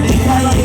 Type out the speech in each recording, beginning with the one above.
ใน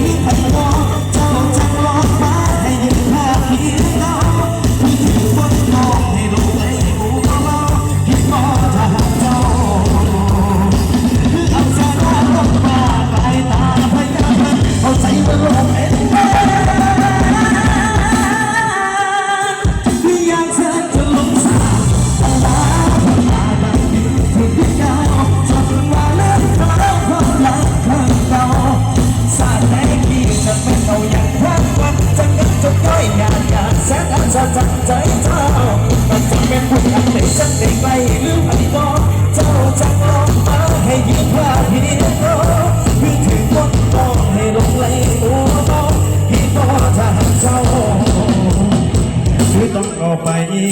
ต้องออกไปคื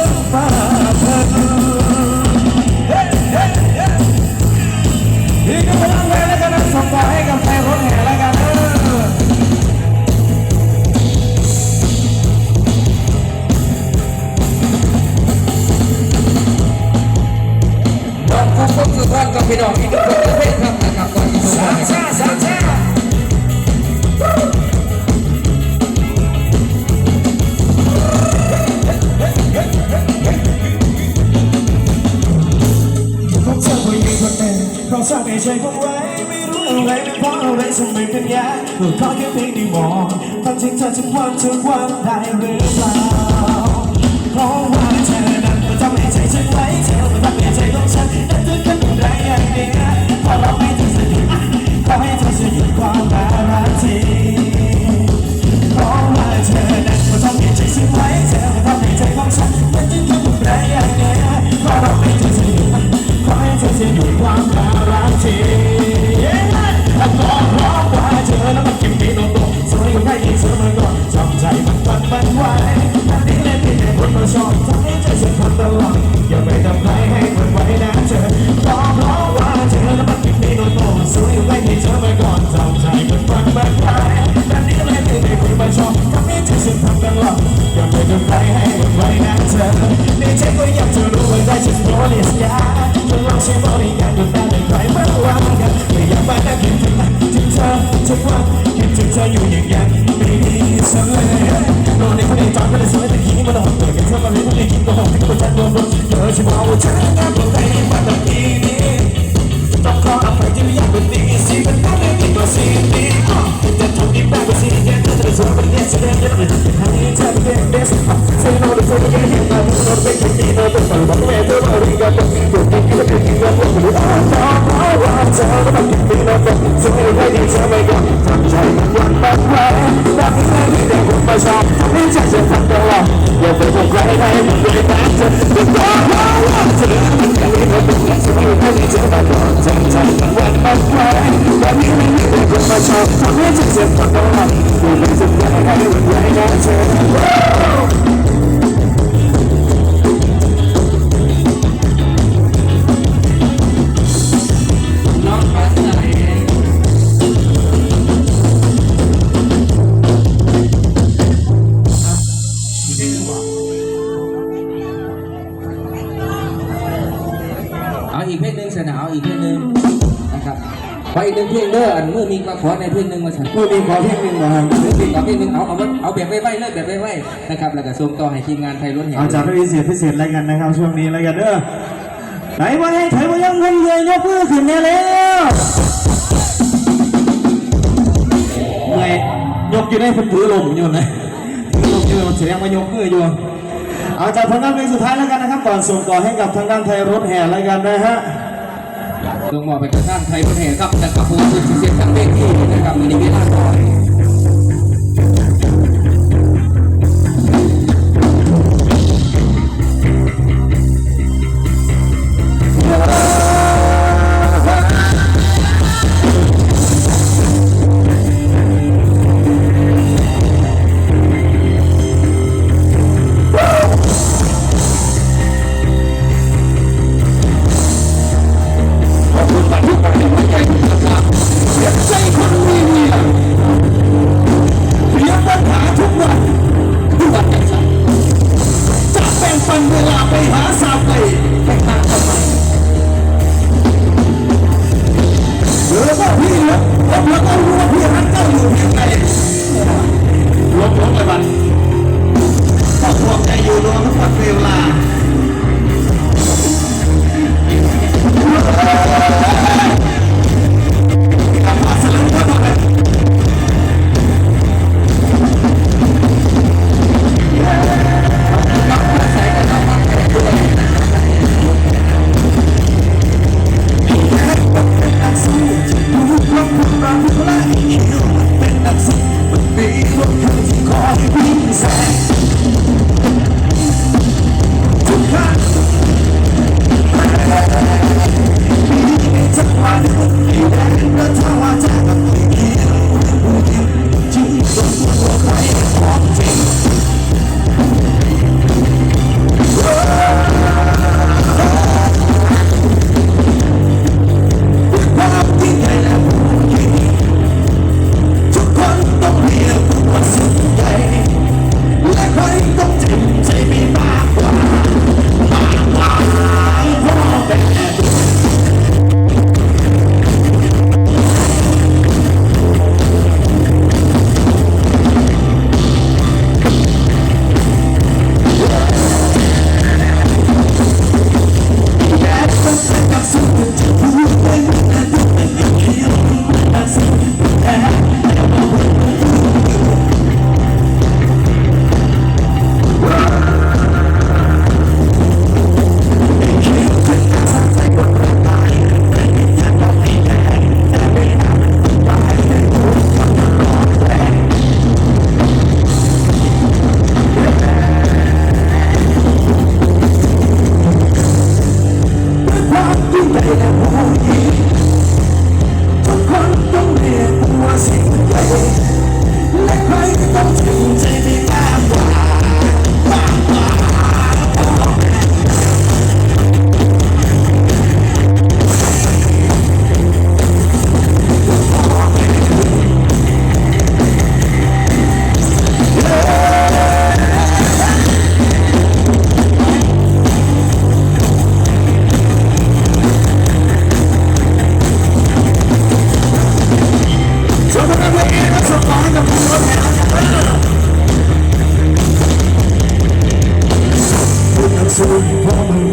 อฟ้าพิ่นเฮ้เฮ้เฮ้อีกหนึ่งพลังแรงแล้วกันนะส่งต่อให้กับแฟนรถแห่แล้วกันเออขอบคุณทุกสุภาพกับพี่น้องที่ทุกคนประเภทครับนะครับก่อนที่จะสามชาสามชา เราสร้างในใจของไว้ไม่รู้อะไรเป็นเพราะอะไรทำไมเป็นยาเพื่อขอแค่เพียงได้มองความจริงเธอจะวันเธอวันได้หรือเปล่าเพราะว่าเธอ ธออยู่อย่างยังไม่มีสักเลยโดนในคนในจอดไม่ได้สวยแต่ขี้มันหดเกิดกันเธอมาเรียนต้องได้กินก็หกที่คนฉันโดนโดนเธอฉันเอาฉันงานของใครมาตั้งปีนี้ต้องขออภัยที่ไม่อยากเป็นดีสิเป็นได้ไม่ดีกว่าสิดีจะทำดีมากกว่าสิแค่เธอจะสวยเป็นเด็กแสดงยังไงให้เธอเป็นเด็กเซโนหรือเซโนยังเห็นมาที่โนเป็นคนดีโนเป็นคนบอกแม่เธอมาดีกันเป็นคนดีที่เป็นดีกันเป็นคนดีอ่อนน้อมเอาว่า เธอต้องกินดีโนเป็นสวยไม่ดีเธอไม่ยอมทำใจมันวันมันไว้แบบนี้ไม่มีแต่คนมาชอบไม่ใช่จฉันทำตลอด อาอีกเพลงหนึ่งเสนอเอาอีกเพลงหนึ่งนะครับขออีกหนึ่งเพลงเด้ออันเมื่อมีมาขอในเพลงหนึ่งมาฉันผู้มีขอเพียงหนึ่งมาเพลงเพลงขอเพลงหนึ่งเอาเอาเอาแบบไว้ๆเลยแบบไว้ๆนะครับแล้วก็ส่งต่อให้ทีมงานไทยล้วนแห่เอาจากพิเศษพิเศษอะไรกันนะครับช่วงนี้อะไรกันเด้อไหนว่าให้ไทยว่ายังเงินเลยยกมือขึ้นแน่แล้วเมื่อยยกอยู่ในพันถือลมอยู่นะถือลมอยู่แสดงว่ายกมืออยู่ เอาจากทางด้านเพลงสุดท้ายแล้วกันนะครับ ก่อนส่งต่อให้กับทางด้านไทยรถแห่แล้วกันนะฮะลงมอบไปกระทั่งไทยรถแห่ครับจากกระพู้สุดเสียงทั้งเวทีนะครับมีเวลาต่อ good. นั